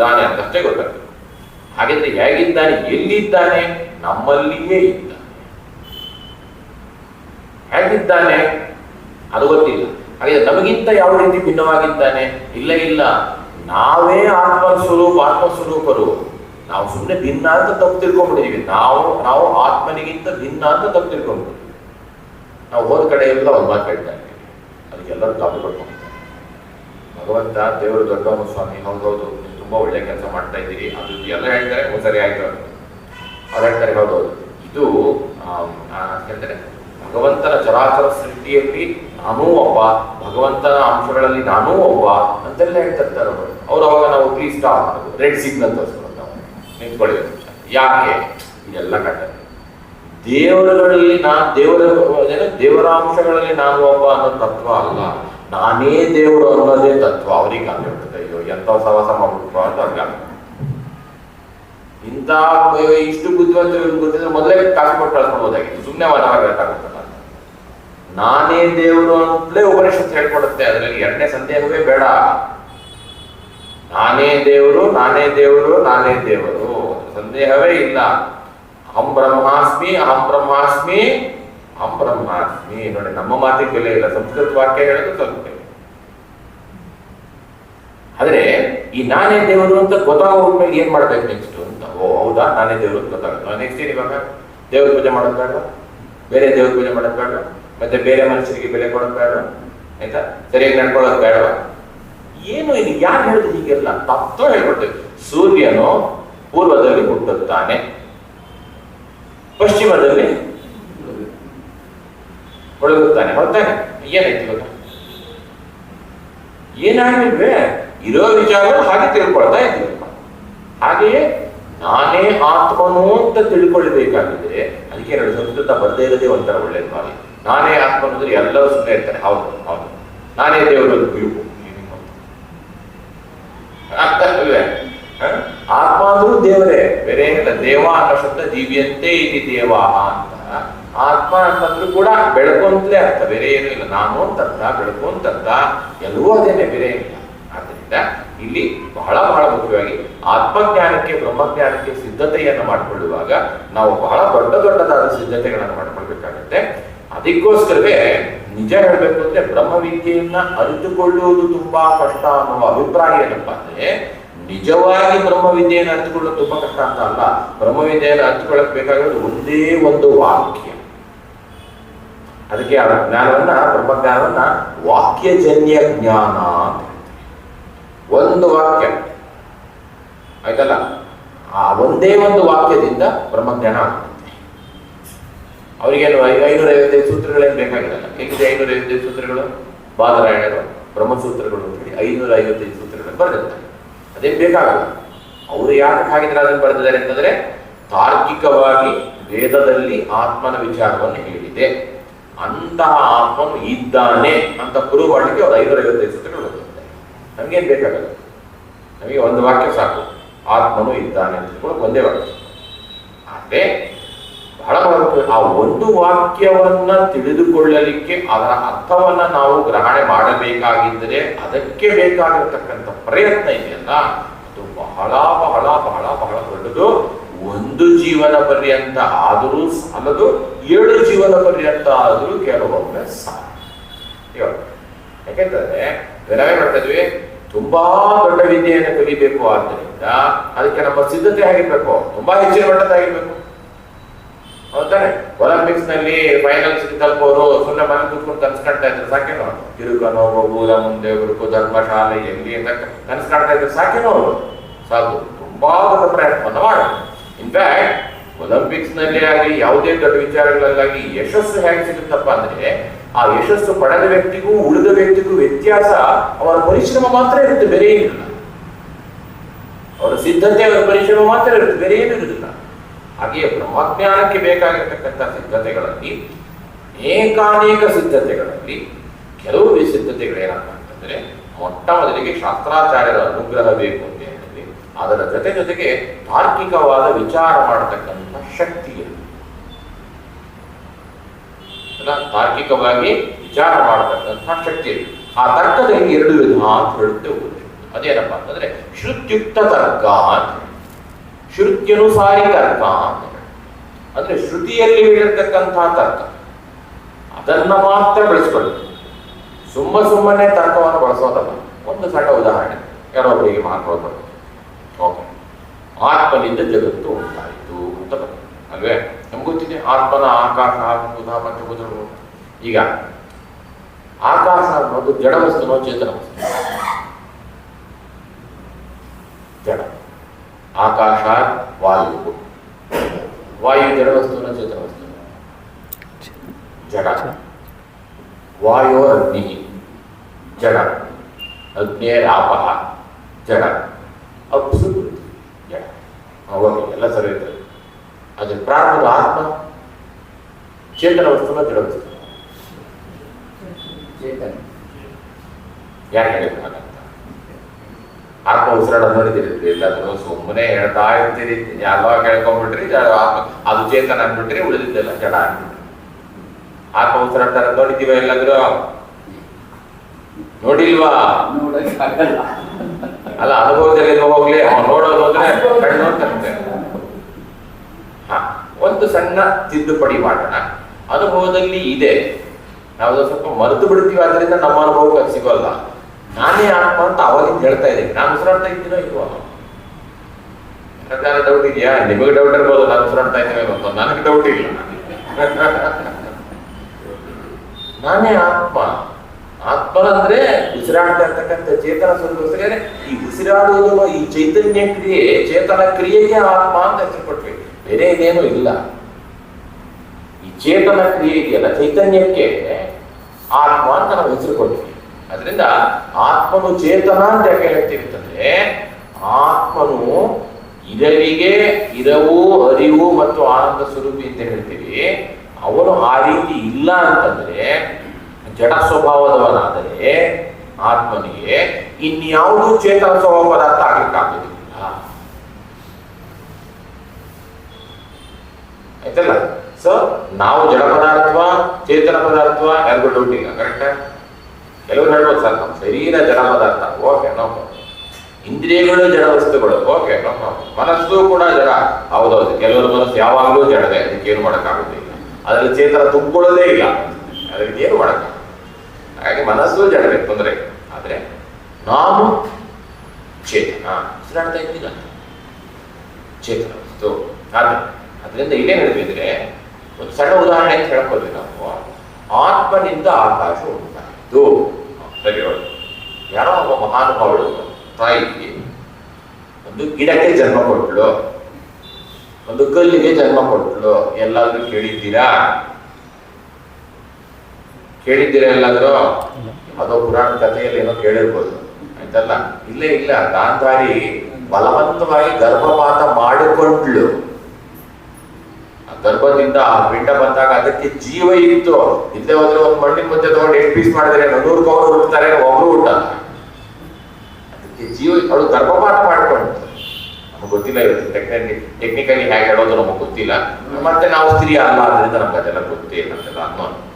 ಇದ್ದಾನೆ ಅಂತಷ್ಟೇ ಗೊತ್ತಾಗ್ತದೆ. ಹಾಗೆಂದ್ರೆ ಹೇಗಿದ್ದಾನೆ, ಎಲ್ಲಿದ್ದಾನೆ, ನಮ್ಮಲ್ಲಿಯೇ ಇದ್ದಾನೆ ಹೇಗಿದ್ದಾನೆ? ಅದು ಗೊತ್ತಿಲ್ಲ. ಹಾಗೆ ನಮಗಿಂತ ಯಾವ ರೀತಿ ಭಿನ್ನವಾಗಿದ್ದಾನೆ? ಇಲ್ಲ ಇಲ್ಲ. ನಾವೇ ಆತ್ಮ ಸ್ವರೂಪ ಆತ್ಮ ಸ್ವರೂಪರು ನಾವು ಸುಮ್ಮನೆ ಭಿನ್ನ ಅಂತ ತಪ್ಪು ತಿಳ್ಕೊಂಡ್ಬಿಟ್ಟಿದೀವಿ. ನಾವು ನಾವು ಆತ್ಮನಿಗಿಂತ ಭಿನ್ನ ಅಂತ ತಪ್ಪು ತಿಳ್ಕೊಂಡ್ಬಿಟ್ಟಿದ್ವಿ. ನಾವು ಹೋದ ಕಡೆ ಎಲ್ಲ ಒಂದು ಮಾತು ಇದ್ದೀವಿ ಅದಕ್ಕೆಲ್ಲರೂ ಕಾಪಿ ಕೊಟ್ಕೊಂಡಿದ್ದಾರೆ ಭಗವಂತ, ದೇವರು ದೊಡ್ಡವನು ಸ್ವಾಮಿ ಹೌದೌದು ತುಂಬಾ ಒಳ್ಳೆ ಕೆಲಸ ಮಾಡ್ತಾ ಇದ್ದೀರಿ. ಅದು ಎಲ್ಲ ಹೇಳ್ತಾರೆ ಒಂದು ಸರಿ ಆಯ್ತು ಅವ್ರು ಹೇಳ್ತಾರೆ, ಹೌದು ಇದು ಯಾಕೆಂದರೆ ಹೇಳ್ತಾರೆ ಭಗವಂತನ ಚರಾಚರ ಸೃಷ್ಟಿಯಲ್ಲಿ ನಾನೂ ಒಬ್ಬ, ಭಗವಂತನ ಅಂಶಗಳಲ್ಲಿ ನಾನೂ ಒಬ್ಬ ಅಂತೆಲ್ಲ ಹೇಳ್ತಿರ್ತಾರೆ ಅವರು. ಅವ್ರು ಅವಾಗ ನಾವು ಪ್ಲೀಸ್ ಸ್ಟಾಪ್ ರೆಡ್ ಸಿಗ್ನಲ್ ತೋರಿಸ್ಕೊಂಡು ನಾವು. ನಿಂತ್ಕೊಳ್ಳಿ ಯಾಕೆ? ಇದೆಲ್ಲ ಕಟ್ಟ ದೇವರುಗಳಲ್ಲಿ ನಾ ದೇವರ ದೇವರ ಅಂಶಗಳಲ್ಲಿ ನಾನು ಒಬ್ಬ ಅನ್ನೋ ತತ್ವ ಅಲ್ಲ. ನಾನೇ ದೇವರು ಅನ್ನೋದೇ ತತ್ವ. ಅವ್ರಿಗೆ ಕಾಣ್ಬಿಡ್ತದೆ ಅಯ್ಯೋ ಎಂತ ಸವಾಸ ಮಾಡ್ಬಿಟ್ಟು ಅಂತ ಅರ್ಗ ಆಗ್ಬಿಡುತ್ತೆ. ಇಂಥ ಇಷ್ಟು ಬುದ್ಧಿವಂತರು ಗೊತ್ತಿದ್ರೆ ಮೊದಲೇ ಕಾಸು ಕೊಟ್ಟು ಕಳ್ಸ್ಕೊಬೋದಾಗಿತ್ತು ಸುಮ್ಮನೆ ಮಾತಾಡಬೇಕಾಗುತ್ತಲ್ಲ ನಾನೇ ದೇವರು ಅಂತಲೇ ಉಪನಿಷತ್ತು ಹೇಳ್ಕೊಡುತ್ತೆ. ಅದರಲ್ಲಿ ಎರಡನೇ ಸಂದೇಹವೇ ಬೇಡ. ನಾನೇ ದೇವರು ನಾನೇ ದೇವರು ನಾನೇ ದೇವರು. ಸಂದೇಹವೇ ಇಲ್ಲ. ಅಹಂ ಬ್ರಹ್ಮಾಸ್ಮಿ ಅಹಂ ಬ್ರಹ್ಮಾಸ್ಮಿ ಅಹಂ ನೋಡಿ, ನಮ್ಮ ಮಾತಿಗೆ ಬೆಲೆ ಇಲ್ಲ. ಸಂಸ್ಕೃತ ವಾಕ್ಯ ಹೇಳೋದು ಸ್ವಲ್ಪ ಆದರೆ, ಈ ನಾನೇ ದೇವರು ಅಂತ ಗೊತ್ತಾಗೋದ್ಮೇಲೆ ಏನ್ ಮಾಡ್ಬೇಕು ನೆಕ್ಸ್ಟ್ ಅಂತ? ಓ, ಹೌದಾ? ನಾನೇ ದೇವರು ಅಂತ ಗೊತ್ತಾಗುತ್ತೆ. ನೆಕ್ಸ್ಟ್ ಏನ್ ಇವಾಗ? ದೇವ್ರ ಪೂಜೆ ಮಾಡೋದು ಬೇಡ. ಬೇರೆ ದೇವ್ರ ಪೂಜೆ ಮಾಡೋದ್ ಬೇಡ. ಮತ್ತೆ ಬೇರೆ ಮನುಷ್ಯರಿಗೆ ಬೆಲೆ ಕೊಡೋದು ಬೇಡ. ಆಯ್ತಾ? ಸರಿಯಾಗಿ ನಡ್ಕೊಳ್ಳೋದು ಬೇಡವಾ? ಏನು ಇದು ಯಾರು ಹೇಳಿದ್ರು ಹೀಗೆಲ್ಲ ತತ್ವ ಹೇಳ್ಕೊಡ್ತೇವೆ ಸೂರ್ಯನು ಪೂರ್ವದಲ್ಲಿ ಹುಟ್ಟುತ್ತಾನೆ. ಪಶ್ಚಿಮದಲ್ಲಿ ಒಳಗುತ್ತಾನೆ ಹೊರತಾನೆ ಏನಾಯ್ತು ಇವಾಗ ಏನಾಗಿಲ್ವೇ? ಇರೋ ವಿಚಾರಗಳು ಹಾಗೆ ತಿಳ್ಕೊಳ್ತಾ ಇದ್ದೀವಿ ಹಾಗೆಯೇ ನಾನೇ ಆತ್ಮನು ಅಂತ ತಿಳ್ಕೊಳ್ಬೇಕಾಗಿದ್ರೆ ಅದಕ್ಕೆ ಎರಡು ಸಂಸ್ಕೃತ ಬರ್ದೇ ಇರೋದೇ ಒಂಥರ ಒಳ್ಳೇದು ಮಾಡಿ ನಾನೇ ಆತ್ಮ ಅಂದ್ರೆ ಎಲ್ಲರೂ ಸುಮ್ಮನೆ ಇರ್ತಾರೆ. ಹೌದು ಹೌದು. ನಾನೇ ದೇವರು ಹ? ಆತ್ಮ ಅಂದ್ರೂ ದೇವರೇ. ಬೇರೆ ಏನಿಲ್ಲ. ದೇವ ಅನ್ನೋ ಶಬ್ದ ದಿವ್ಯಂತೆ ಇಲ್ಲಿ ದೇವ ಅಂತ. ಆತ್ಮ ಅಂತಂದ್ರೂ ಕೂಡ ಬೆಳಕು ಅಂತಲೇ ಅರ್ಥ, ಬೇರೆ ಏನೂ ಇಲ್ಲ. ನಾನು ಅಂತ ಅರ್ಥ ಬೆಳಕು ಅಂತ ಅರ್ಥ ಎಲ್ಲವೂ ಅದೇನೆ ಬೇರೆ ಏನಿಲ್ಲ ಆದ್ದರಿಂದ ಇಲ್ಲಿ ಬಹಳ ಬಹಳ ಮುಖ್ಯವಾಗಿ ಆತ್ಮಜ್ಞಾನಕ್ಕೆ, ಬ್ರಹ್ಮಜ್ಞಾನಕ್ಕೆ ಸಿದ್ಧತೆಯನ್ನು ಮಾಡಿಕೊಳ್ಳುವಾಗ ನಾವು ಬಹಳ ದೊಡ್ಡ ದೊಡ್ಡದಾದ ಸಿದ್ಧತೆಗಳನ್ನು ಮಾಡಿಕೊಳ್ಬೇಕಾಗತ್ತೆ. ಅದಕ್ಕೋಸ್ಕರವೇ ನಿಜ ಹೇಳಬೇಕು ಅಂದ್ರೆ ಬ್ರಹ್ಮವಿದ್ಯೆಯನ್ನ ಅರಿತುಕೊಳ್ಳುವುದು ತುಂಬಾ ಕಷ್ಟ ಅನ್ನುವ ಅಭಿಪ್ರಾಯ ಏನಪ್ಪಾ ಅಂದ್ರೆ ನಿಜವಾಗಿ ಬ್ರಹ್ಮವಿದ್ಯೆಯನ್ನು ಅರಿತುಕೊಳ್ಳೋದು ತುಂಬಾ ಕಷ್ಟ ಅಂತ ಅಲ್ಲ. ಬ್ರಹ್ಮವಿದ್ಯೆಯನ್ನು ಅರಿತುಕೊಳ್ಳಕ್ ಬೇಕಾಗಿರೋದು ಒಂದೇ ಒಂದು ವಾಕ್ಯ. ಅದಕ್ಕೆ ಆ ಜ್ಞಾನವನ್ನ, ಬ್ರಹ್ಮಜ್ಞಾನವನ್ನ ವಾಕ್ಯಜನ್ಯ ಜ್ಞಾನ. ಒಂದು ವಾಕ್ಯ. ಆಯ್ತಲ್ಲ? ಆ ಒಂದೇ ಒಂದು ವಾಕ್ಯದಿಂದ ಬ್ರಹ್ಮಜ್ಞಾನ ಆಗುತ್ತೆ ಅವರಿಗೇನು ಐನೂರ ಐವತ್ತೈದು ಸೂತ್ರಗಳೇನು ಬೇಕಾಗಿಲ್ಲ ಹೇಗಿದೆ ಐನೂರ ಐವತ್ತೈದು ಸೂತ್ರಗಳು? ಬಾದರಾಯಣರು, ಬ್ರಹ್ಮಸೂತ್ರಗಳು ಅಂತೇಳಿ ಐನೂರ ಐವತ್ತೈದು ಸೂತ್ರಗಳನ್ನು ಬರೆದಿರ್ತಾರೆ ಅದೇನು ಬೇಕಾಗಲ್ಲ? ಅವರು ಯಾಕೆ ಹಾಗಿದ್ರೆ ಅದನ್ನು ಬರೆದಿದ್ದಾರೆ ಅಂತಂದ್ರೆ ತಾರ್ಕಿಕವಾಗಿ ವೇದದಲ್ಲಿ ಆತ್ಮನ ವಿಚಾರವನ್ನು ಹೇಳಿದೆ. ಅಂತಹ ಆತ್ಮನು ಇದ್ದಾನೆ ಅಂತ ಪ್ರೂವ್ ಮಾಡಲಿಕ್ಕೆ ಅವ್ರು ಐನೂರ ಐವತ್ತೈದು ಸೂತ್ರಗಳು ಬರೆದಿರ್ತಾರೆ ನಮಗೇನು ಬೇಕಾಗಲ್ಲ? ನಮಗೆ ಒಂದು ವಾಕ್ಯ ಸಾಕು. ಆತ್ಮನು ಇದ್ದಾನೆ ಅಂತ ಕೂಡ ಒಂದೇ ವಾಕ್ಯ. ಆದರೆ ಬಹಳ ಆ ಒಂದು ವಾಕ್ಯವನ್ನ ತಿಳಿದುಕೊಳ್ಳಲಿಕ್ಕೆ ಅದರ ಅರ್ಥವನ್ನ ನಾವು ಗ್ರಹಣೆ ಮಾಡಬೇಕಾಗಿದ್ದರೆ ಅದಕ್ಕೆ ಬೇಕಾಗಿರತಕ್ಕಂಥ ಪ್ರಯತ್ನ ಇದೆಯಲ್ಲ? ಅದು ಬಹಳ ಬಹಳ ಬಹಳ ಬಹಳ ದೊಡ್ಡದು. ಒಂದು ಜೀವನ ಪರ್ಯಂತ ಆದರೂ ಸಾಲದು ಏಳು ಜೀವನ ಪರ್ಯಂತ ಆದರೂ ಕೆಲವೊಮ್ಮೆ ಸಾಲ. ಯಾಕೆಂದ್ರೆ ಯಾಕೆಂತಂದ್ರೆ ನಾವೇ ಮಾಡ್ತಾ ತುಂಬಾ ದೊಡ್ಡ ವಿದ್ಯೆಯನ್ನು ಕಲಿಬೇಕು ಆದ್ದರಿಂದ ಅದಕ್ಕೆ ನಮ್ಮ ಸಿದ್ಧತೆ ಆಗಿರ್ಬೇಕು, ತುಂಬಾ ಹೆಚ್ಚಿನ ಮಟ್ಟದಾಗಿರ್ಬೇಕು ಹೌದಾನೆ ಒಲಿಂಪಿಕ್ಸ್ನಲ್ಲಿ ಫೈನಲ್ಸ್ ತಲುಪೋರು ಸುಮ್ಮನೆ ಮನೆ ಕೂತ್ಕೊಂಡು ಕನ್ಸ್ ಕಾಣ್ತಾ ಇದ್ರು, ಸಾಕೇನೋ? ತಿರುಕನೋ ಊರ ಮುಂದೆ ಗುರುಕು ಧರ್ಮಶಾಲೆ, ಎಲ್ಲಿ ಅಂತ ಕನ್ಸ್ ಕಾಣ್ತಾ ಇದ್ರು, ಸಾಕೇನೋ ಸಾಕು, ತುಂಬಾ ದೊಡ್ಡ ಪ್ರಯತ್ನವನ್ನು ಮಾಡಿ. ಇನ್ಫ್ಯಾಕ್ಟ್ ಒಲಿಂಪಿಕ್ಸ್ನಲ್ಲಿ ಆಗಲಿ ಯಾವುದೇ ದೊಡ್ಡ ವಿಚಾರಗಳಲ್ಲಾಗಿ ಯಶಸ್ಸು ಹೇಗೆ ಸಿಗುತ್ತಪ್ಪ ಅಂದ್ರೆ, ಆ ಯಶಸ್ಸು ಪಡೆದ ವ್ಯಕ್ತಿಗೂ, ಉಳಿದ ವ್ಯಕ್ತಿಗೂ ವ್ಯತ್ಯಾಸ ಅವರ ಪರಿಶ್ರಮ ಮಾತ್ರ ಇರುತ್ತೆ, ಬೇರೆ ಏನಿರಲ್ಲ ಅವರ ಸಿದ್ಧತೆ ಅವರ ಪರಿಶ್ರಮ ಮಾತ್ರ ಇರುತ್ತೆ, ಬೇರೆ ಏನೂ ಹಾಗೆಯೇ ಬ್ರಹ್ಮಜ್ಞಾನಕ್ಕೆ ಬೇಕಾಗಿರ್ತಕ್ಕಂಥ ಸಿದ್ಧತೆಗಳಲ್ಲಿ ಅನೇಕಾನೇಕ ಸಿದ್ಧತೆಗಳಲ್ಲಿ, ಕೆಲವು ಸಿದ್ಧತೆಗಳೇನಪ್ಪ ಅಂತಂದ್ರೆ, ಮೊಟ್ಟ ಮೊದಲಿಗೆ ಶಾಸ್ತ್ರಾಚಾರ್ಯರ ಅನುಗ್ರಹ ಬೇಕು ಅಂತ ಅದರ ಜೊತೆ ಜೊತೆಗೆ ತಾರ್ಕಿಕವಾದ ವಿಚಾರ ಮಾಡತಕ್ಕಂಥ ಶಕ್ತಿ ಅಲ್ಲ, ತಾರ್ಕಿಕವಾಗಿ ವಿಚಾರ ಮಾಡತಕ್ಕಂಥ ಶಕ್ತಿ ಇದೆ ಆ ತರ್ಕದಲ್ಲಿ ಎರಡು ವಿಧ ಅಂತ ಹೇಳುತ್ತೆ ಅದೇನಪ್ಪ ಅಂತಂದ್ರೆ, ಶ್ರುತ್ಯುಕ್ತ ತರ್ಕ ಅಂತ ಶ್ರುತ್ಯನುಸಾರಿ ತರ್ಕ ಅಂತ ಅಂದ್ರೆ ಶ್ರುತಿಯಲ್ಲಿ ಹೇಳಿರ್ತಕ್ಕಂತಹ ತರ್ಕ. ಅದನ್ನ ಮಾತ್ರ ಬೆಳೆಸ್ಕೊಳ್ಳಿ. ಸುಮ್ಮ ಸುಮ್ಮನೆ ತರ್ಕವನ್ನು ಬಳಸೋದಲ್ಲ. ಒಂದು ಸಣ್ಣ ಉದಾಹರಣೆ. ಯಾರೊಬ್ಬರಿಗೆ ಮಾತ್ರ ಆತ್ಮನಿಂದ ಜಗತ್ತು ಉಂಟಾಯಿತು ಅಂತ ಬರ್ತದೆ. ಅಲ್ವೇ? ನಮ್ಗೆ ಗೊತ್ತಿದೆ ಆತ್ಮನ ಆಕಾಶ ಭೂತ ಪಂಚಭೂತಗಳು ಈಗ ಆಕಾಶ ಅನ್ನೋದು ಜಡ ವಸ್ತುನೋ ಚೇತನ ವಸ್ತು. ಜಡ. ಆಕಾಶ ವಾಯು. ವಾಯು ಜಡ ವಸ್ತುನ ಚೇತನ ವಸ್ತು. ಜಡ. ವಾಯೋ ಅಗ್ನಿ. ಜಡ. ಅಗ್ನೇರಾಪ ಜಡ. ಅಪ್ಸು ಪೃಥ್ವಿ, ಜಡ ಓಕೆ ಎಲ್ಲ ಸರಿ ಇದ್ದಾರೆ ಆದರೆ ಪ್ರಾಣದ ಆತ್ಮ ಚೇತನ ವಸ್ತುನ ಜಡ ವಸ್ತು ಚೇತನ. ಯಾರು ಹೇಳಿದ್ರು ಆತ್ಮ ಉಸಿರಾಡ ನೋಡಿದಿರಿ ಎಲ್ಲಾದರೂ ಸುಮ್ಮನೆ ಹೇಳ್ತಾ ಇರ್ತೀರಿ. ಯಾವಾಗ ಕೇಳ್ಕೊಂಡ್ಬಿಟ್ರಿ ಅದು ಆತ್ಮ ಅದು ಚೇತನ ಅಂದ್ಬಿಟ್ರಿ, ಉಳಿದಿದ್ದೆಲ್ಲ ಜಡ ಅಂದ್ಬಿಟ್ರಿ. ಆತ್ಮ ಉಸಿರಾಡ್ತಾರ ನೋಡಿದ್ದೀವ ಎಲ್ಲಾದ್ರೂ? ನೋಡಿಲ್ವಾ? ಅಲ್ಲ ಅನುಭವದಲ್ಲಿ ಹೋಗ್ಲಿ ಅವ್ನು ನೋಡೋದು ಅಂದ್ರೆ ಕಣ್ಣು ಅಂತಂತೆ ಒಂದು ಸಣ್ಣ ತಿದ್ದುಪಡಿ ಮಾಡೋಣ. ಅನುಭವದಲ್ಲಿ ಇದೆ. ನಾವು ಸ್ವಲ್ಪ ಮರೆತು ಬಿಡ್ತೀವಿ ಆದ್ರಿಂದ ನಮ್ಮ ಅನುಭವಕ್ಕೆ ಅದು ಸಿಗೋಲ್ಲ. ನಾನೇ ಆತ್ಮ ಅಂತ ಅವಾಗಿಂದ ಹೇಳ್ತಾ ಇದ್ದೀನಿ. ನಾನು ಉಸಿರಾಡ್ತಾ ಇದ್ದೀನೋ ಇಲ್ವೋ? ಯಾಕಂದ್ರೆ ಡೌಟ್ ಇದೆಯಾ? ನಿಮಗೆ ಡೌಟ್ ಇರ್ಬೋದು ನಾನು ಉಸಿರಾಡ್ತಾ ಇದ್ದೇನೆ ಅಂತ ನನಗೆ ಡೌಟ್ ಇಲ್ಲ. ನಾನೇ ಆತ್ಮ ಆತ್ಮನಂದ್ರೆ ಉಸಿರಾಡ್ತಾ ಇರ್ತಕ್ಕಂಥ ಚೇತನ ಸ್ವರೂಪಕ್ಕೆ ಈ ಉಸಿರಾಡುವುದು ಈ ಚೈತನ್ಯ ಕ್ರಿಯೆ, ಚೇತನ ಕ್ರಿಯೆಗೆ ಆತ್ಮ ಅಂತ ಹೆಸರು ಕೊಟ್ವಿ. ಬೇರೆ ಇದೇನು ಇಲ್ಲ. ಈ ಚೇತನ ಕ್ರಿಯೆಗೆ ಅಲ್ಲ, ಚೈತನ್ಯಕ್ಕೆ ಆತ್ಮ ಅಂತ ನಾವು ಹೆಸರು ಕೊಟ್ವಿ. ಅದರಿಂದ ಆತ್ಮನು ಚೇತನ ಅಂತ ಯಾಕೆ ಹೇಳ್ತೀವಿ ಅಂತಂದ್ರೆ, ಆತ್ಮನು ಇರವಿಗೆ ಇರವು, ಅರಿವು ಮತ್ತು ಆನಂದ ಸ್ವರೂಪಿ ಅಂತ ಹೇಳ್ತೀವಿ. ಅವನು ಆ ರೀತಿ ಇಲ್ಲ ಅಂತಂದ್ರೆ ಜಡ ಸ್ವಭಾವದವನಾದರೆ ಆತ್ಮನಿಗೆ ಇನ್ಯಾವುದೂ ಚೇತನ ಸ್ವಭಾವ ಪದಾರ್ಥ ಆಗ್ಲಿಕ್ಕಾಗುದಿಲ್ಲ ಆಯ್ತಲ್ಲ? ಸೊ ನಾವು ಜಡ ಪದಾರ್ಥ, ಚೇತನ ಪದಾರ್ಥ ಯಾರಿಗೂ ಡೌಟ್ ಇಲ್ಲ ಕರೆಕ್ಟ್ ಕೆಲವರು ಹೇಳ್ಬೋದು ಸರ್, ನಮ್ಮ ಶರೀರ ಜಡ ಪದಾರ್ಥ ಓಕೆ ನೋ ಇಂದ್ರಿಯಗಳು ಜಡ ವಸ್ತುಗಳು ಓಕೆ ನೋ ಮನಸ್ಸು ಕೂಡ ಜಡ. ಹೌದೌದು, ಕೆಲವರ ಮನಸ್ಸು ಯಾವಾಗಲೂ ಜಡದೆ ಅದಕ್ಕೆ ಏನು ಮಾಡೋಕ್ಕಾಗೋದಿಲ್ಲ ಅದರಲ್ಲಿ ಚೇತನ ತುಂಬಿಕೊಳ್ಳೋದೇ ಇಲ್ಲ. ಅದಕ್ಕೆ ಏನು ಮಾಡಕ್ಕ ಹಾಗಾಗಿ ಮನಸ್ಸು ಜಡದೆ ತೊಂದರೆ ಆದರೆ ನಾನು ಚೇತನ. ಉಸಿರಾಡ್ತಾ ಇದ್ದೀನ ಚೇತನ. ವಸ್ತು ಆದ್ರೆ ಅದರಿಂದ ಇಲ್ಲೇ ಹೇಳಿದ್ರೆ ಒಂದು ಸಣ್ಣ ಉದಾಹರಣೆ ಅಂತ ಹೇಳ್ಕೊಳ್ವಿ ನಾವು. ಆತ್ಮನಿಂದ ಆಕಾಶ ಉಂಟಾಯಿತು. ಸರಿ ಹೇಳು. ಯಾರೋ ಒಬ್ಬ ಮಹಾನುಭಾವಳು ತಾಯಿ ಒಂದು ಗಿಡಕ್ಕೆ ಜನ್ಮ ಕೊಟ್ಟಳು ಒಂದು ಕಲ್ಲಿಗೆ ಜನ್ಮ ಕೊಟ್ಟಳು ಎಲ್ಲಾದ್ರೂ ಕೇಳಿದ್ದೀರಾ? ಕೇಳಿದ್ದೀರಾ ಎಲ್ಲಾದ್ರೂ? ಅದೋ ಪುರಾಣ ಕಥೆಯಲ್ಲಿ ಏನೋ ಕೇಳಿರ್ಬೋದು. ಆಯ್ತಲ್ಲ? ಇಲ್ಲೇ ಇಲ್ಲ. ಗಾಂಧಾರಿ ಬಲವಂತವಾಗಿ ಗರ್ಭಪಾತ ಮಾಡಿಕೊಂಡ್ಲು ಗರ್ಭದಿಂದ ಪಿಂಡ ಬಂದಾಗ ಅದಕ್ಕೆ ಜೀವ ಇತ್ತು. ಇಲ್ಲೇ ಹೋದ್ರೆ ಒಂದು ಮಣ್ಣಿನ ಮುದ್ದೆ ತಗೊಂಡು ಎಷ್ಟು ಪೀಸ್ ಮಾಡಿದ್ರೆ ನೂರು ಕವರು ಹುಡ್ತಾರೆ ಒಬ್ರು ಹುಟ್ಟಲ್ಲ ಅದಕ್ಕೆ ಜೀವ ಅವಳು ಗರ್ಭಪಾತ ಮಾಡ್ಕೊಂಡು ನಮ್ಗೆ ಗೊತ್ತಿಲ್ಲ ಇವತ್ತು ಟೆಕ್ನಿಕಲಿ ಟೆಕ್ನಿಕಲಿ ಹೇಗೆ ಹೇಳೋದು ನಮಗೆ ಗೊತ್ತಿಲ್ಲ. ಮತ್ತೆ ನಾವು ಸ್ತ್ರೀ ಅಲ್ಲ ಆದ್ರಿಂದ ನಮ್ಗೆ ಅದೆಲ್ಲ ಗೊತ್ತೇ ಅಂತೆಲ್ಲ ಅನ್ನೋ ಗೊತ್ತಿಲ್ಲ ಆದ್ರೆ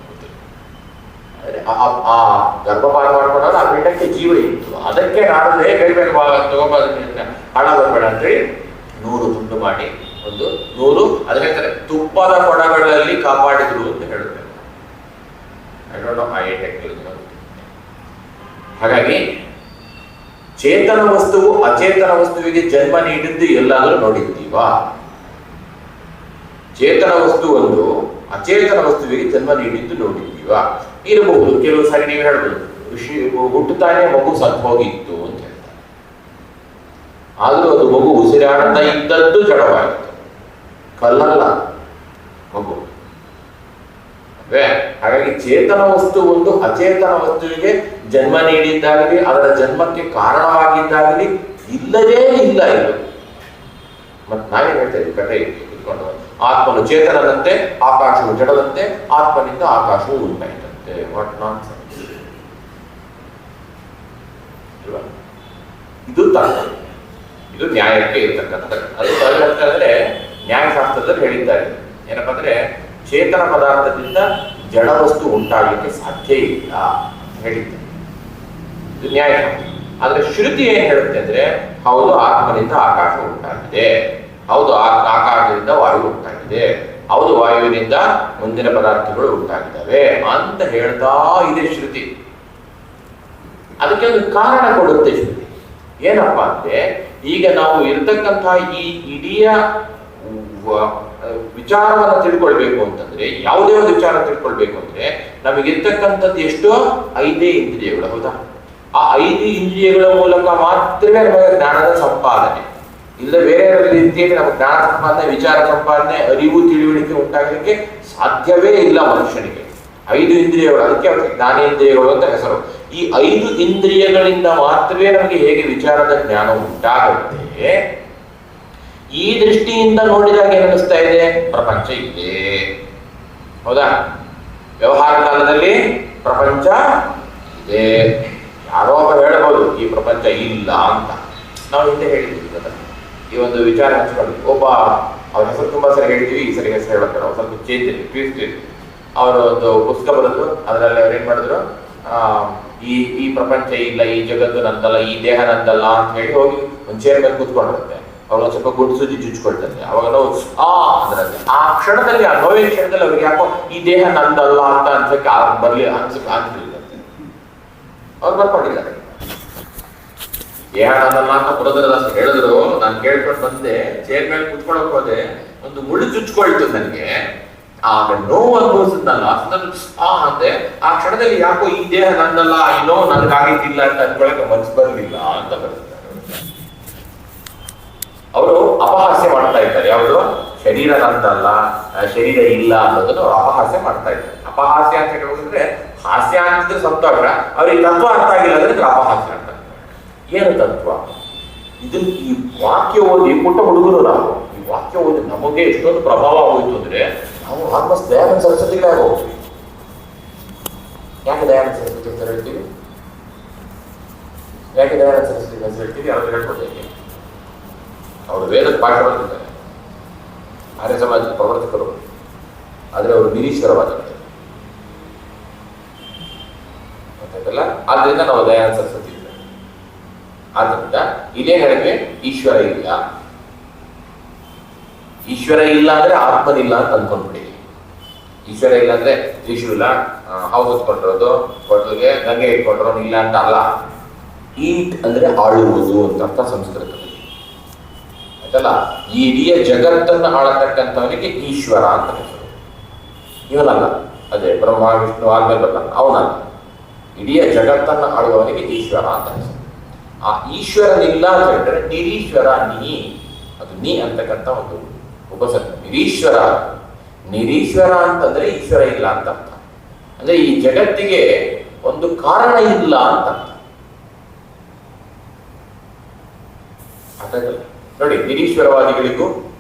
ಆ- ಗರ್ಭಪಾತ ಮಾಡ್ಕೊಂಡಾಗ ಆ ಪಿಂಡಕ್ಕೆ ಜೀವ ಇತ್ತು. ಅದಕ್ಕೆ ನಾನು ಹೇಗೆ ಕೈಬೇಕು ತಗೊಂಬ ಹಣ ಬರ್ಬೇಡ ಅಂತೇಳಿ ನೂರು ತುಂಡು ಮಾಡಿ ಒಂದು ನೂರು ಅದ್ರ ಹೇಳ್ತಾರೆ, ತುಪ್ಪದ ಕೊಡಗಳಲ್ಲಿ ಕಾಪಾಡಿದ್ರು ಅಂತ ಹೇಳುತ್ತೆ. ಹಾಗಾಗಿ, ಚೇತನ ವಸ್ತುವು ಅಚೇತನ ವಸ್ತುವಿಗೆ ಜನ್ಮ ನೀಡಿದ್ದು ಎಲ್ಲಾದರೂ ನೋಡಿದ್ದೀವಾ? ಚೇತನ ವಸ್ತು ಒಂದು ಅಚೇತನ ವಸ್ತುವಿಗೆ ಜನ್ಮ ನೀಡಿದ್ದು ನೋಡಿದ್ದೀವಾ? ಇರಬಹುದು. ಕೆಲವು ಸಾರಿ ನೀವು ಹೇಳ್ಬೋದು. ಹುಟ್ಟುತ್ತಾನೆ ಮಗು ಸತ್ತು ಹೋಗಿತ್ತು ಅಂತ ಹೇಳ್ತಾರೆ. ಆದರೂ ಅದು ಮಗು ಉಸಿರಾಡ್ತಾ ಇದ್ದದ್ದು ಜಡವಾಯಿತು. ಕಲ್ಲಲ್ಲ ಮಗು. ಹಾಗಾಗಿ ಚೇತನ ವಸ್ತು ಒಂದು ಅಚೇತನ ವಸ್ತುವಿಗೆ ಜನ್ಮ ನೀಡಿದ್ದಾಗಲಿ, ಅದರ ಜನ್ಮಕ್ಕೆ ಕಾರಣವಾಗಿದ್ದಾಗಲಿ ಇಲ್ಲದೇ ಇಲ್ಲ ಇದು. ಮತ್ತೆ ನಾವೇನ್ ಹೇಳ್ತಾ ಇದ್ವಿ ಕಥೆ ಇಟ್ಕೊಂಡು ಆತ್ಮನು ಚೇತನದಂತೆ, ಆಕಾಶವು ಜಡದಂತೆ, ಆತ್ಮನಿಂದ ಆಕಾಶವು ಉಂಟಾಯಿತಂತೆ ವಾಟ್ ನಾನ್ ಇದು ತಾಳ ಇದು ನ್ಯಾಯಕ್ಕೆ ಇರ್ತಕ್ಕಂಥದ್ದು ಅದು ಹೇಳ್ತಾ ಅಂದ್ರೆ ನ್ಯಾಯಶಾಸ್ತ್ರದಲ್ಲಿ ಹೇಳಿದ್ದಾರೆ. ಏನಪ್ಪಾ ಅಂದ್ರೆ ಚೇತನ ಪದಾರ್ಥದಿಂದ ಜಡ ವಸ್ತು ಉಂಟಾಗಲಿಕ್ಕೆ ಸಾಧ್ಯ ಇಲ್ಲ ಅಂತ ಹೇಳಿದ್ದೆ ಇದು ನ್ಯಾಯ ಆದ್ರೆ ಶ್ರುತಿ ಏನ್ ಹೇಳುತ್ತೆ ಅಂದ್ರೆ ಹೌದು ಆತ್ಮನಿಂದ ಆಕಾಶ ಉಂಟಾಗಿದೆ. ಹೌದು ಆತ್ಮ ಆಕಾಶದಿಂದ ವಾಯು ಉಂಟಾಗಿದೆ. ಹೌದು, ವಾಯುವಿನಿಂದ ಮುಂದಿನ ಪದಾರ್ಥಗಳು ಉಂಟಾಗಿದ್ದಾವೆ ಅಂತ ಹೇಳ್ತಾ ಇದೆ ಶ್ರುತಿ. ಅದಕ್ಕೆ ಒಂದು ಕಾರಣ ಕೊಡುತ್ತೆ ಶ್ರುತಿ. ಏನಪ್ಪ ಅಂದ್ರೆ, ಈಗ ನಾವು ಇರ್ತಕ್ಕಂತಹ ಈ ಇಡೀ ವಿಚಾರವನ್ನು ತಿಳ್ಕೊಳ್ಬೇಕು ಅಂತಂದ್ರೆ, ಯಾವುದೇ ಒಂದು ವಿಚಾರ ತಿಳ್ಕೊಳ್ಬೇಕು ಅಂದ್ರೆ, ನಮಗಿರ್ತಕ್ಕಂಥದ್ದು ಎಷ್ಟು ಐದೇ ಇಂದ್ರಿಯಗಳು, ಹೌದಾ? ಆ ಐದು ಇಂದ್ರಿಯಗಳ ಮೂಲಕ ಮಾತ್ರವೇ ನಮಗೆ ಜ್ಞಾನದ ಸಂಪಾದನೆ. ಇಲ್ಲ ಬೇರೆ ರೀತಿಯಲ್ಲಿ ನಮ್ಮ ಜ್ಞಾನ ಸಂಪಾದನೆ ವಿಚಾರ ಸಂಪಾದನೆ, ಅರಿವು, ತಿಳುವಳಿಕೆ ಉಂಟಾಗಲಿಕ್ಕೆ ಸಾಧ್ಯವೇ ಇಲ್ಲ ಮನುಷ್ಯನಿಗೆ. ಐದು ಇಂದ್ರಿಯಗಳು, ಅದಕ್ಕೆ ಅವರಿಗೆ ಜ್ಞಾನೇಂದ್ರಿಯಗಳು ಅಂತ ಹೆಸರು. ಈ ಐದು ಇಂದ್ರಿಯಗಳಿಂದ ಮಾತ್ರವೇ ನಮಗೆ ಹೇಗೆ ವಿಚಾರದ ಜ್ಞಾನ ಉಂಟಾಗುತ್ತೆ? ಈ ದೃಷ್ಟಿಯಿಂದ ನೋಡಿದಾಗ ಏನಿಸ್ತಾ ಇದೆ? ಪ್ರಪಂಚ ಇದೆ. ಹೌದಾ? ವ್ಯವಹಾರ ಕಾಲದಲ್ಲಿ ಪ್ರಪಂಚ ಇದೆ. ಯಾರೋ ಹೇಳಬಹುದು ಈ ಪ್ರಪಂಚ ಇಲ್ಲ ಅಂತ. ನಾವು ಹಿಂದೆ ಹೇಳಿದ್ವಿ. ಈ ಒಂದು ವಿಚಾರ ಹಂಚ್ಕೊಂಡು ಒಬ್ಬ ಅವ್ರ ಹೆಸರು ತುಂಬಾ ಸರಿ ಹೇಳ್ತೀವಿ ಈ ಸರಿ ಹೆಸರು ಅವ್ರು ಸ್ವಲ್ಪ ಚೇಂಜ್ ಟ್ವಿಸ್ಟ್ ಅವರು ಒಂದು ಪುಸ್ತಕ ಬರೆದ್ರು ಅದರಲ್ಲಿ ಅವ್ರು ಏನ್ ಮಾಡಿದ್ರು ಆ, ಈ ಈ ಪ್ರಪಂಚ ಇಲ್ಲ ಈ ಜಗತ್ತು ನಂದಲ್ಲ ಈ ದೇಹ ನಂದಲ್ಲ ಅಂತ ಹೇಳಿ ಹೋಗಿ ಒಂದು ಚೇರ್ ಮೇಲೆ ಕೂತ್ಕೊಂಡಿರುತ್ತೆ. ಅವ್ರು ಸ್ವಲ್ಪ ಗುಡ್ ಸುದ್ದಿ ಚುಚ್ಕೊಳ್ತಾರೆ ಅವಾಗ ನಾವು ಆ ಅಂದ್ರೆ ಆ ಕ್ಷಣದಲ್ಲಿ ಆ ನೋವಿನ ಕ್ಷಣದಲ್ಲಿ ಅವ್ರಿಗೆ ಯಾಕೋ ಈ ದೇಹ ನಂದಲ್ಲ ಅಂತ ಅನ್ಸಕ್ಕೆ ಬರ್ಲಿ ಅನ್ಸಕ್ ಅನ್ಸಲಿಲ್ಲ. ಅವ್ರು ಬರ್ಕೊಂಡಿದ್ದಾರೆ. ದೇಹ ನಂದಲ್ಲ ಅಂತ ಪುರದರದಾಸ್ ಹೇಳಿದ್ರು. ನಾನು ಕೇಳ್ಕೊಂಡು ಬಂದೆ. ಚೇರ್ ಮೇಲೆ ಕುತ್ಕೊಳಕ್ ಹೋದೆ. ಒಂದು ಮುಳ್ಳು ಚುಚ್ಕೊಳ್ತು ನನಗೆ. ಆಗ ನೋವು ಅನುಭವಿಸಿದ್ನಲ್ಲ ನಾನು. ಆ ಅಂದೆ ಆ ಕ್ಷಣದಲ್ಲಿ ಯಾಕೋ ಈ ದೇಹ ನನ್ನಲ್ಲ ಈ ನೋವು ನನಗಾಗಿದ್ದಿಲ್ಲ ಅಂತ ಅನ್ಕೊಳಕ್ಕೆ ಮನ್ಸು ಬರ್ಲಿಲ್ಲ ಅಂತ ಬರ್ತಾರೆ ಅವರು ಅಪಹಾಸ್ಯ ಮಾಡ್ತಾ ಇದ್ದಾರೆ. ಯಾವುದು? ಶರೀರ ನಂದಲ್ಲ ಆ, ಶರೀರ ಇಲ್ಲ ಅನ್ನೋದನ್ನು ಅವರು ಅಪಹಾಸ್ಯ ಮಾಡ್ತಾ ಇದ್ದಾರೆ. ಅಪಹಾಸ್ಯ ಅಂತ ಹೇಳಿದ್ರೆ ಹಾಸ್ಯ ಅಂತಿದ್ರೆ ಸಂತೋಷ. ಅವ್ರಿಗೆ ತತ್ವ ಅರ್ಥ ಆಗಿಲ್ಲ ಅಂದ್ರೆ ಅಪಹಾಸ್ಯ. ಏನು ತತ್ವ? ಇದನ್ನ ಈ ವಾಕ್ಯ ಓದಿ ಪುಟ್ಟ ಹುಡುಗರು ನಾವು ಈ ವಾಕ್ಯ ಓದಿ ನಮಗೆ ಎಷ್ಟೊಂದು ಪ್ರಭಾವ ಹೋಯ್ತು ಅಂದ್ರೆ ನಾವು ಆಲ್ಮೋಸ್ಟ್ ದಯಾನಂದ ಸರಸ್ವತಿಗಳೇ ಆಗೋಗ್ತೀವಿ ಯಾಕೆ ದಯಾನಂದ ಸರಸ್ವತಿ ಅಂತ ಹೇಳ್ತೀವಿ? ಯಾಕೆ ದಯಾನಂದ ಸರಸ್ವತಿ ಅಂತ ಹೇಳ್ತೀವಿ? ಯಾರು ಹೇಳ್ಕೊಡ್ತೀನಿ ಅವರು ವೇದದ ಪಾಠ ಬರ್ತಿದ್ದಾರೆ ಆರ್ಯ ಸಮಾಜದ ಪ್ರವರ್ತಕರು. ಆದರೆ ಅವರು ನಿರೀಶ್ವರವಾಗಿರ್ತಾರೆ ಗೊತ್ತಾಯ್ತಲ್ಲ ಆದ್ರಿಂದ ನಾವು ದಯಾನಂದ ಸರಸ್ವತಿ ಇದೇನ್ ಹೇಳಿದ್ವಿ ಈಶ್ವರ ಇಲ್ಲ. ಈಶ್ವರ ಇಲ್ಲ ಅಂದ್ರೆ ಆತ್ಮನಿಲ್ಲ ಅಂತ ಅನ್ಕೊಂಡ್ಬಿಡಿ. ಈಶ್ವರ ಇಲ್ಲ ಅಂದ್ರೆ ತ್ರಿಶೂಲ ಇಲ್ಲ ಹೊತ್ಕೊಂಡಿರೋದು ಕೊಟ್ಲಿಗೆ ಗಂಗೆ ಇಟ್ಕೊಂಡಿರೋನು ಇಲ್ಲ ಅಂತ ಅಲ್ಲ. ಈಟ್ ಅಂದ್ರೆ ಆಳುವುದು ಅಂತ ಅರ್ಥ ಸಂಸ್ಕೃತದಲ್ಲಿ. ಆಯ್ತಲ್ಲ? ಈ ಇಡೀ ಜಗತ್ತನ್ನು ಆಳತಕ್ಕಂಥವನಿಗೆ ಈಶ್ವರ ಅಂತ ಹೆಸರು. ಇವನಲ್ಲ. ಅದೇ ಬ್ರಹ್ಮ, ವಿಷ್ಣು ಬರ್ತಾನೆ. ಅವನಲ್ಲ. ಇಡೀ ಜಗತ್ತನ್ನು ಆಳುವವನಿಗೆ ಈಶ್ವರ ಅಂತ ಹೆಸರು. ಆ ಈಶ್ವರನಿಲ್ಲ ಅಂತ ಹೇಳಿದ್ರೆ ನಿರೀಶ್ವರ ನೀ. ಅದು ನೀ ಅಂತಕ್ಕಂಥ ಒಂದು ಉಪಸರ್ಗ. ನಿರೀಶ್ವರ. ನಿರೀಶ್ವರ ಅಂತಂದ್ರೆ ಈಶ್ವರ ಇಲ್ಲ ಅಂತ ಅರ್ಥ. ಅಂದ್ರೆ ಈ ಜಗತ್ತಿಗೆ ಒಂದು ಕಾರಣ ಇಲ್ಲ ಅಂತ ಅರ್ಥ. ನೋಡಿ, ನಿರೀಶ್ವರವಾದಿಗಳಿಗೂ,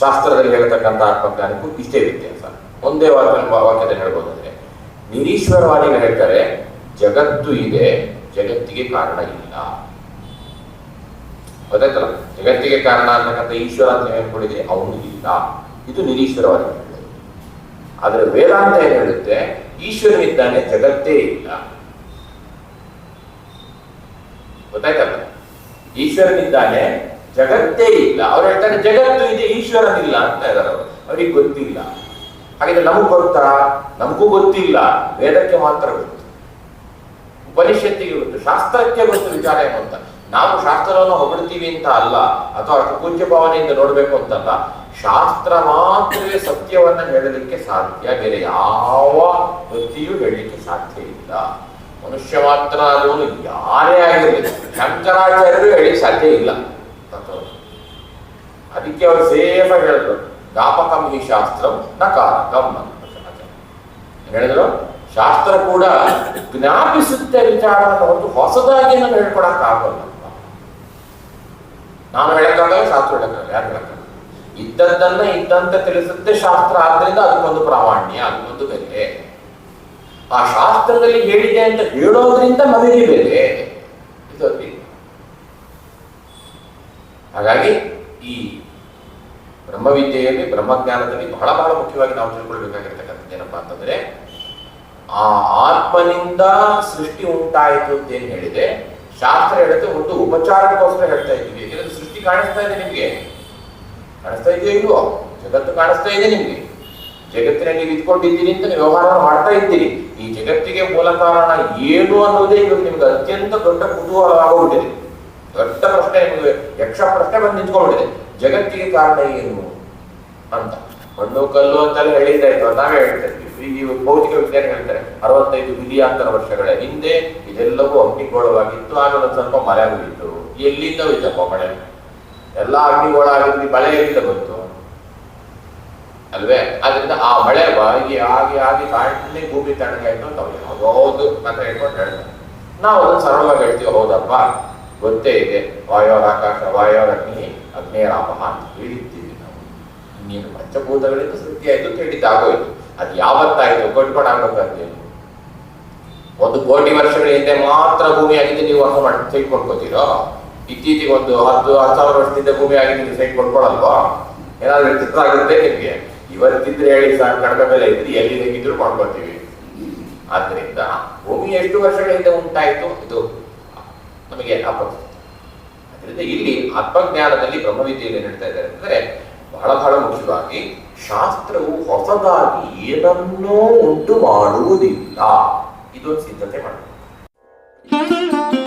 ಶಾಸ್ತ್ರದಲ್ಲಿ ಹೇಳ್ತಕ್ಕಂಥ ಆತ್ಮಜ್ಞಾನಕ್ಕೂ ಇಷ್ಟೇ ವ್ಯತ್ಯಾಸ. ಒಂದೇ ವಾಕ್ಯ ವಾಕ್ಯದಲ್ಲಿ ಹೇಳ್ಬೋದಂದ್ರೆ, ನಿರೀಶ್ವರವಾದಿಗಳು ಹೇಳ್ತಾರೆ, ಜಗತ್ತು ಇದೆ. ಜಗತ್ತಿಗೆ ಕಾರಣ ಇಲ್ಲ. ಗೊತ್ತಾಯ್ತಲ್ಲ? ಜಗತ್ತಿಗೆ ಕಾರಣ ಅಂತಕ್ಕಂಥ ಈಶ್ವರ ಅಂತ ಹೇಳ್ಕೊಂಡಿದ್ರೆ ಅವನು ಇಲ್ಲ. ಇದು ನಿರೀಶ್ವರವಾದ ಆದರೆ ವೇದಾಂತ ಏನು ಹೇಳುತ್ತೆ? ಈಶ್ವರನಿದ್ದಾನೆ ಜಗತ್ತೇ ಇಲ್ಲ. ಗೊತ್ತಾಯ್ತಲ್ಲ? ಈಶ್ವರನಿದ್ದಾನೆ, ಜಗತ್ತೇ ಇಲ್ಲ. ಅವ್ರು ಹೇಳ್ತಾರೆ, ಜಗತ್ತು ಇದೆ, ಈಶ್ವರನಿಲ್ಲ ಅಂತ ಇದ್ದಾರೆ ಅವರು. ಅವ್ರಿಗೆ ಗೊತ್ತಿಲ್ಲ. ಹಾಗಿದ್ರೆ ನಮಗೂ ಗೊತ್ತಾ ನಮಗೂ ಗೊತ್ತಿಲ್ಲ. ವೇದಕ್ಕೆ ಮಾತ್ರ ಗೊತ್ತು. ಉಪನಿಷತ್ತಿಗೆ ಗೊತ್ತು ಶಾಸ್ತ್ರಕ್ಕೆ ಗೊತ್ತು ವಿಚಾರ ಏನು ಅಂತ ನಾವು ಶಾಸ್ತ್ರವನ್ನು ಹೊಗಳ್ತೀವಿ ಅಂತ ಅಲ್ಲ, ಅಥವಾ ಅಷ್ಟು ಪೂಜ್ಯ ಭಾವನೆಯಿಂದ ನೋಡ್ಬೇಕು ಅಂತಲ್ಲ, ಶಾಸ್ತ್ರ ಮಾತ್ರವೇ ಸತ್ಯವನ್ನ ಹೇಳಲಿಕ್ಕೆ ಸಾಧ್ಯ, ಬೇರೆ ಯಾವ ವೃತ್ತಿಯೂ ಹೇಳಲಿಕ್ಕೆ ಸಾಧ್ಯ ಇಲ್ಲ. ಮನುಷ್ಯ ಮಾತ್ರ ಅನ್ನೋದು ಯಾರೇ ಆಗಿರಲಿ, ಶಂಕರಾಚಾರ್ಯರು ಹೇಳಿ ಸಾಧ್ಯ ಇಲ್ಲ. ಅದಕ್ಕೆ ಅವರು ಸೇಫ್ ಹೇಳಿದ್ರು ಜ್ಞಾಪಕಂ ಈ ಶಾಸ್ತ್ರ ನಕಾರಕಂ ಅಂತ ಹೇಳಿದ್ರು? ಶಾಸ್ತ್ರ ಕೂಡ ಜ್ಞಾಪಿಸುತ್ತೆ ವಿಚಾರವನ್ನು ಹೊರತು ಹೊಸದಾಗಿ ನಾನು ಹೇಳ್ಕೊಡಕ್ ಆಗೋಲ್ಲ. ನಾನು ಹೇಳಕ್ಕಾಗಲ್ಲ, ಶಾಸ್ತ್ರ ಹೇಳಕ್ಕಾಗಲ್ಲ, ಯಾರು ಹೇಳಕ್ಕಾಗಲ್ಲ. ಇದ್ದದ್ದನ್ನ ಇದ್ದಂತೆ ತಿಳಿಸುತ್ತೆ ಶಾಸ್ತ್ರ, ಆದ್ರಿಂದ ಅದಕ್ಕೊಂದು ಪ್ರಾಮಾಣ್ಯ, ಅದಕ್ಕೊಂದು ಬೆಲೆ. ಆ ಶಾಸ್ತ್ರದಲ್ಲಿ ಹೇಳಿದೆ ಅಂತ ಹೇಳೋದ್ರಿಂದ ಮದುವೆ ಬೆಲೆ. ಇದು ಹಾಗಾಗಿ ಈ ಬ್ರಹ್ಮವಿದ್ಯೆಯಲ್ಲಿ, ಬ್ರಹ್ಮಜ್ಞಾನದಲ್ಲಿ ಬಹಳ ಬಹಳ ಮುಖ್ಯವಾಗಿ ನಾವು ತಿಳ್ಕೊಳ್ಬೇಕಾಗಿರ್ತಕ್ಕಂಥದ್ದು ಏನಪ್ಪಾ ಅಂತಂದ್ರೆ ಆ ಆತ್ಮನಿಂದ ಸೃಷ್ಟಿ ಉಂಟಾಯಿತು ಅಂತ ಏನ್ ಹೇಳಿದೆ? ಶಾಸ್ತ್ರ ಹೇಳುತ್ತೆ ಒಂದು ಉಪಚಾರಕ್ಕೋಸ್ಕರ ಹೇಳ್ತಾ ಇದ್ದೀವಿ. ಯಾಕಂದ್ರೆ ಸೃಷ್ಟಿ ಕಾಣಿಸ್ತಾ ಇದೆ ನಿಮ್ಗೆ. ಕಾಣಿಸ್ತಾ ಇದೆಯೋ ಇಲ್ವೋ? ಜಗತ್ತು ಕಾಣಿಸ್ತಾ ಇದೆ ನಿಮ್ಗೆ. ಜಗತ್ತಿನಲ್ಲಿ ನೀವು ಇದ್ಕೊಂಡಿದ್ದೀರಿ ಅಂತ ನೀವು ವ್ಯವಹಾರ ಮಾಡ್ತಾ ಇದ್ದೀರಿ. ಈ ಜಗತ್ತಿಗೆ ಮೂಲ ಕಾರಣ ಏನು ಅನ್ನೋದೇ ಇವತ್ತು ನಿಮ್ಗೆ ಅತ್ಯಂತ ದೊಡ್ಡ ಕುತೂಹಲವಾಗೋಗ್ಬಿಟ್ಟಿದೆ ದೊಡ್ಡ ಪ್ರಶ್ನೆ, ನಿಮಗೆ ಯಕ್ಷ ಪ್ರಶ್ನೆ ಬಂದು ನಿಂತ್ಕೊಂಡ್ಬಿಟ್ಟಿದೆ ಜಗತ್ತಿಗೆ ಕಾರಣ ಏನು ಅಂತ. ಮಣ್ಣು ಕಲ್ಲು ಅಂತೆಲ್ಲ ಹೇಳಿದ್ರೆ ಆಯ್ತು ನಾವೇ ಹೇಳ್ತಾ ಇದ್ವಿ ಈ ಭೌತಿಕ ವಿಜ್ಞಾನ ಹೇಳ್ತಾರೆ, ಅರವತ್ತೈದು ಮಿಲಿಯಾಂತರ ವರ್ಷಗಳ. ಹಿಂದೆ ಇದೆಲ್ಲವೂ ಅಗ್ನಿಗೋಳವಾಗಿತ್ತು ಆಗ ಒಂದು ಸ್ವಲ್ಪ ಮಳೆ ಆಗಿತ್ತು. ಎಲ್ಲಿಂದ ಹೋಯ್ತಪ್ಪ ಮಳೆ? ಎಲ್ಲ ಅಗ್ನಿಗೋಳ ಆಗಿದ್ದು ಮಳೆ ಎಲ್ಲಿಂದ ಬಂತು? ಅಲ್ವೇ? ಅದರಿಂದ ಆ ಮಳೆ ಆಗಿ ಆಗಿ ಆಗಿ ಕಾಣ್ತಾನೆ ಭೂಮಿ ತಣ್ಣಗಾಯ್ತು ಅಂತ ಅವ್ರು ಅಂತ ಹೇಳ್ಕೊಂಡು ಹೇಳ್ತಾರೆ. ನಾವು ಅದನ್ನು ಸರಳವಾಗಿ ಹೇಳ್ತೀವಿ, ಹೌದಪ್ಪ. ಗೊತ್ತೇ ಇದೆ. ವಾಯೋರ ಆಕಾಶ ವಾಯೋರ ಅಗ್ನಿ ಅಗ್ನೇರಾಮಹ ಅಂತ ಹೇಳಿದ್ದೀವಿ ನಾವು. ಇನ್ನೇನು ಪಂಚಭೂತಗಳಿಂದ ಸೃಷ್ಟಿಯಾಯಿತು ಆಯ್ತು ಅಂತ ಹೇಳಿದ್ದು ಆಗೋಯ್ತು ಅದು ಯಾವತ್ತಾಯಿತು ಕಟ್ಕೊಂಡು ಆಗ್ಬೇಕಂತೇನು ಒಂದು ಕೋಟಿ ವರ್ಷಗಳ ಹಿಂದೆ ಮಾತ್ರ ಭೂಮಿ ಆಗಿದೆ ನೀವು ಅರ್ಥ ಮಾಡಿ ಸೈಟ್ ಕೊಡ್ಕೋತೀರೋ ಇತ್ತೀಚೆಗೆ ಒಂದು ಹತ್ತು ಹತ್ತು ಸಾವಿರ ವರ್ಷದಿಂದ ಭೂಮಿ ಆಗಿದೆ ನೀವು ಸೈಟ್ ಕೊಂಡ್ಕೊಳಲ್ವಾ ಏನಾದ್ರೂ ವಿಚಿತ್ರ ಆಗುತ್ತೆ ನಿಮ್ಗೆ. ಇವತ್ತಿದ್ರೆ ಹೇಳಿ, ಸಾಕು, ಕಡಿಮೆ ಬೆಲೆ ಇದ್ರೆ ಎಲ್ಲಿ ಹೇಗಿದ್ರು ಮಾಡ್ಕೊತೀವಿ. ಆದ್ರಿಂದ ಭೂಮಿ ಎಷ್ಟು ವರ್ಷಗಳಿಂದ ಉಂಟಾಯ್ತು? ಇದು ನಮಗೆ ಅಪರಿಚಿತ ಅದರಿಂದ ಇಲ್ಲಿ ಆತ್ಮಜ್ಞಾನದಲ್ಲಿ ಬ್ರಹ್ಮವಿದ್ಯೆಯಲ್ಲಿ ನಡೀತಾ ಇದ್ದಾರೆ ಅಂದ್ರೆ ಬಹಳ ಬಹಳ ಮುಖ್ಯವಾಗಿ ಶಾಸ್ತ್ರವು ಹೊಸದಾಗಿ ಏನನ್ನೂ ಉಂಟು ಮಾಡುವುದಿಲ್ಲ ಇದೊಂದು ಸಿದ್ಧತೆ ಮಾಡಬೇಕು